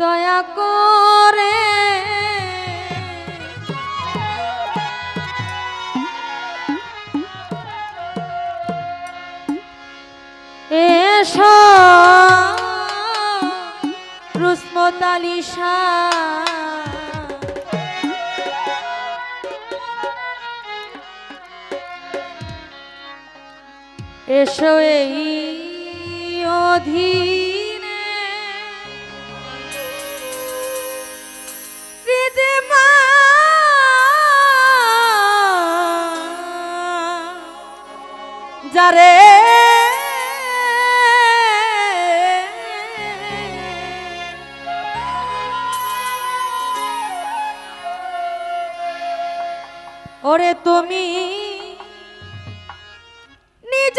দয়া করে। এসো এসো এই অধী যারে ওরে তুমি নিজ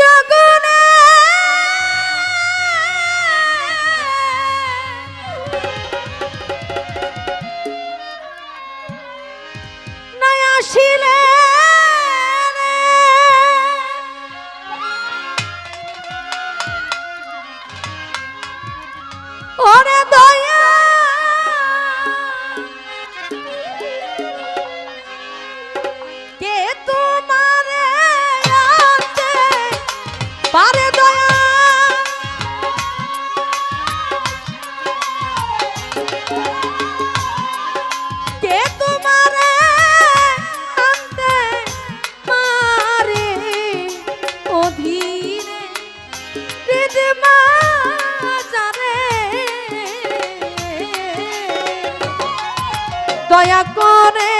দয়া করে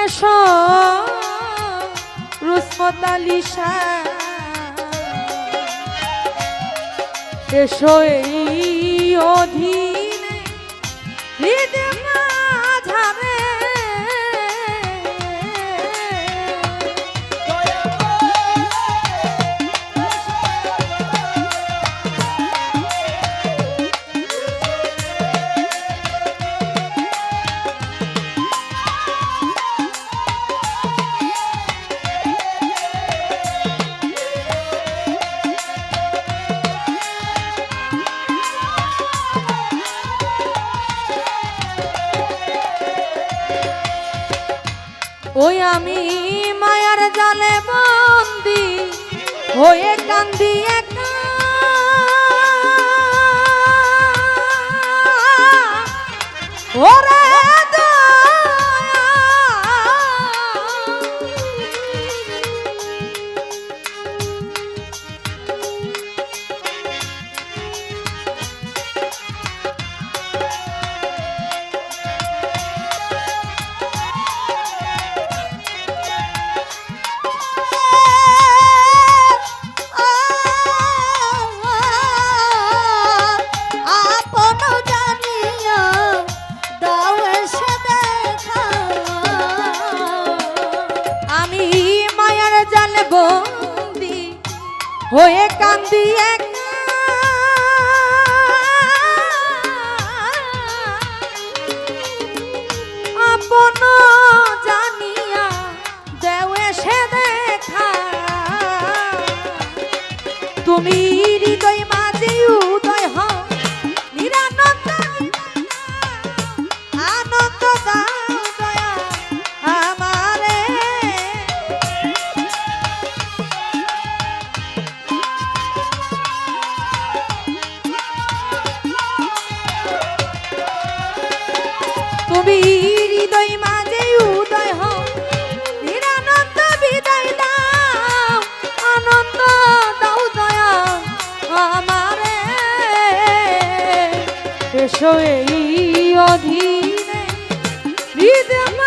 এসো রুসমত এসো এই অধীনে হৃদয় হয়ে কান্দিয়ে হয়ে কান্দি এক ছোয়ে অধীনে হৃদয়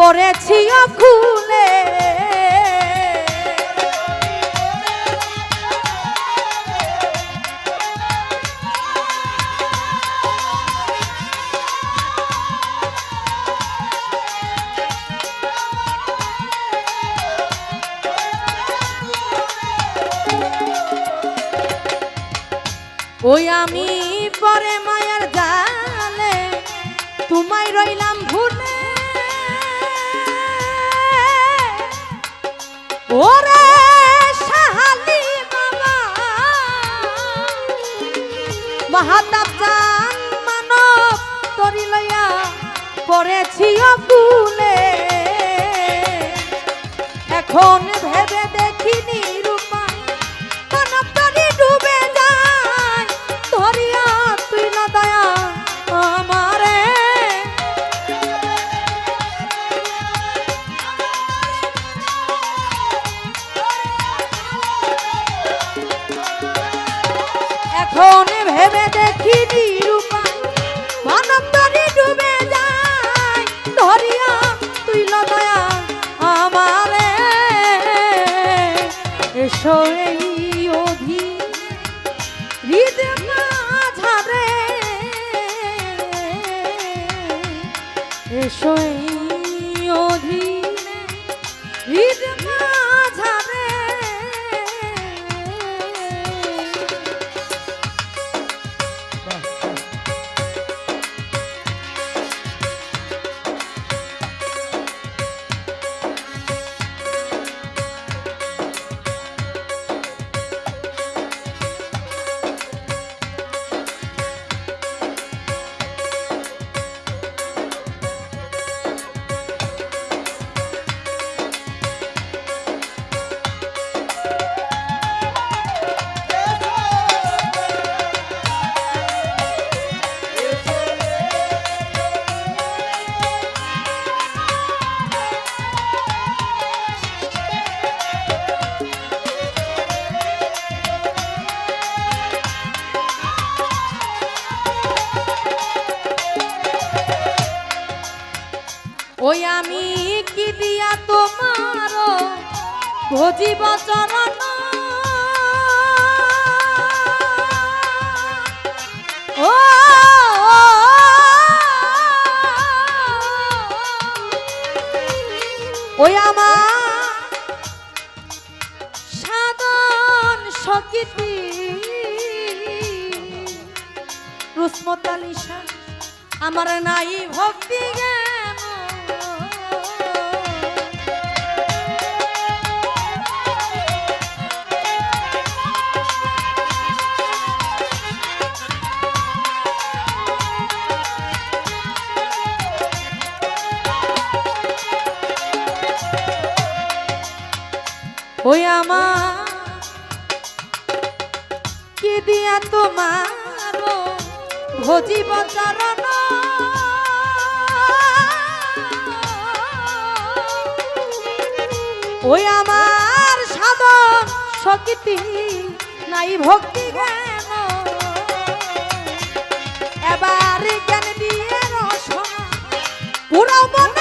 পড়েছি খুলে ওই আমি মহাতাপ মানব তরি লইয়া পড়েছি অকুলে। এখন ভেবে দেখিনি রূপা, মানব তরি ডুবে যায়, ধরিয়া তুই না দয়া আমারে। এখন ভেবে দেখিনি ওই আমি কি দিয়া তোমার ভজিব চরণ? ও ওই আমার সাধন সকৃতি রুসমত আলী শাহ আমার নাই ভক্তি জ্ঞান। ওই আমার, কি দিয়া তোমার ভজিব চরণ ওই আমার সাধন শক্তি নাই ভক্তি জ্ঞান। এবার জ্ঞান দিয়ে রসনা পুরাও মনের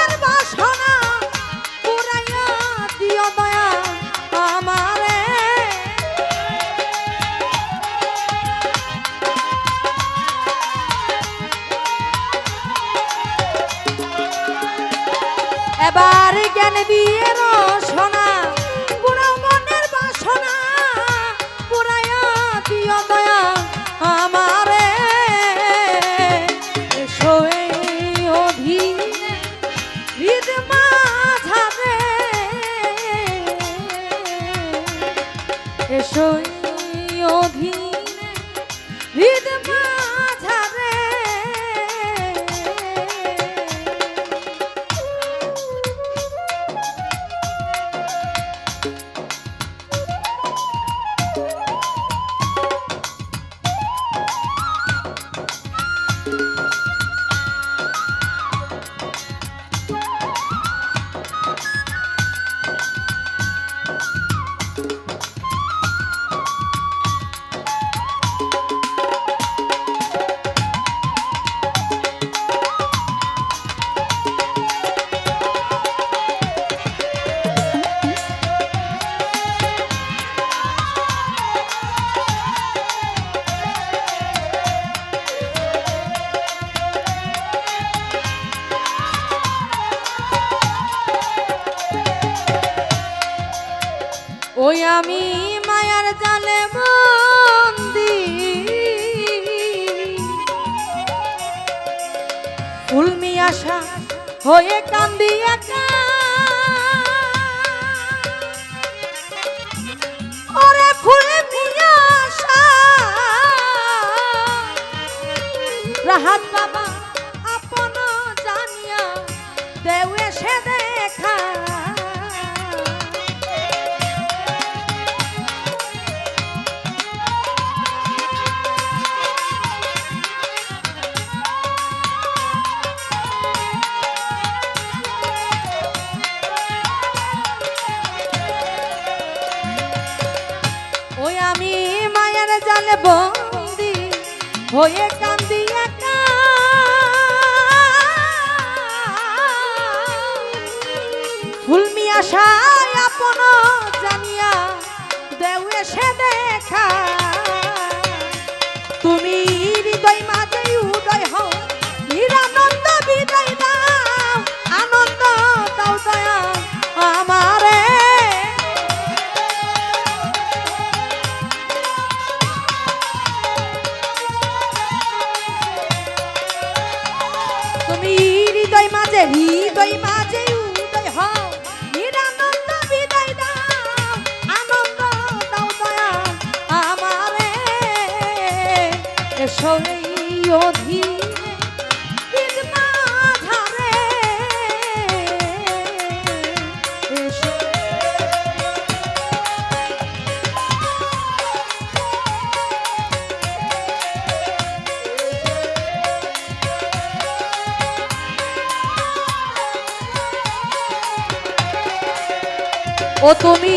এসো ওই আমি মায়ার জালে বন্দি ফুলমি আশা হয়ে কান্দি একা। জলে বন্দি হয়ে কান্দি একা। ফুলমি আশায় আপন জানিয়া দেউ এসে দেখা। ও তুমি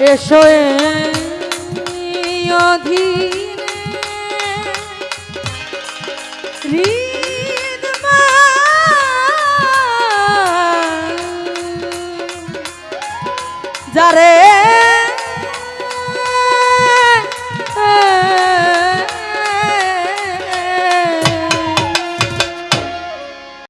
এসো অধীরে